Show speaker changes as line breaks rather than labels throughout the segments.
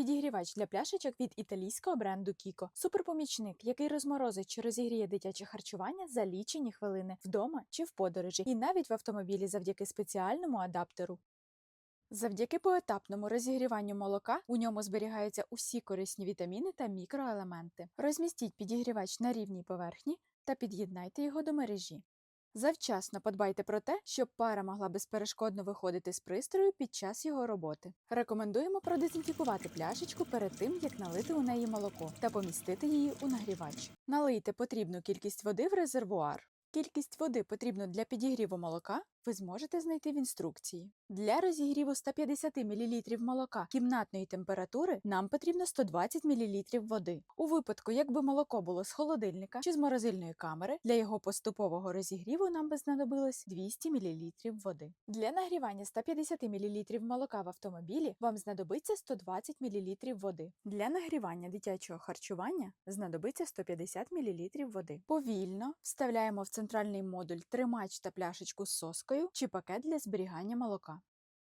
Підігрівач для пляшечок від італійського бренду Кіко. Суперпомічник, який розморозить чи розігріє дитяче харчування за лічені хвилини вдома чи в подорожі, і навіть в автомобілі завдяки спеціальному адаптеру. Завдяки поетапному розігріванню молока у ньому зберігаються усі корисні вітаміни та мікроелементи. Розмістіть підігрівач на рівній поверхні та під'єднайте його до мережі. Завчасно подбайте про те, щоб пара могла безперешкодно виходити з пристрою під час його роботи. Рекомендуємо продезінфікувати пляшечку перед тим, як налити у неї молоко та помістити її у нагрівач. Налийте потрібну кількість води в резервуар. Кількість води потрібну для підігріву молока ви зможете знайти в інструкції. Для розігріву 150 мл молока кімнатної температури нам потрібно 120 мл води. У випадку, якби молоко було з холодильника чи з морозильної камери, для його поступового розігріву нам би знадобилось 200 мл води. Для нагрівання 150 мл молока в автомобілі вам знадобиться 120 мл води. Для нагрівання дитячого харчування знадобиться 150 мл води. Повільно вставляємо в центральний модуль тримач та пляшечку з соскою чи пакет для зберігання молока.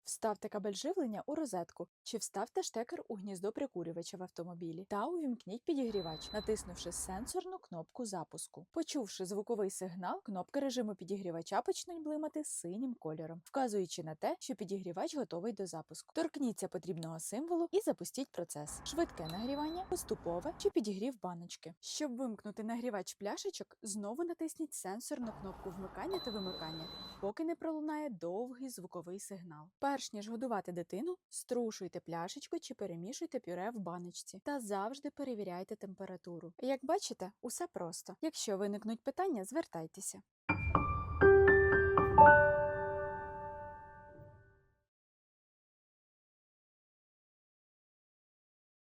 Вставте кабель живлення у розетку чи вставте штекер у гніздо прикурювача в автомобілі та увімкніть підігрівач, натиснувши сенсорну кнопку запуску. Почувши звуковий сигнал, кнопки режиму підігрівача почнуть блимати синім кольором, вказуючи на те, що підігрівач готовий до запуску. Торкніться потрібного символу і запустіть процес. Швидке нагрівання, поступове чи підігрів баночки. Щоб вимкнути нагрівач пляшечок, знову натисніть сенсорну кнопку вмикання та вимикання, поки не пролунає довгий звуковий сигнал. Перш ніж годувати дитину, струшуйте пляшечку чи перемішуйте пюре в баночці та завжди перевіряйте температуру. Як бачите, усе просто. Якщо виникнуть питання, звертайтеся.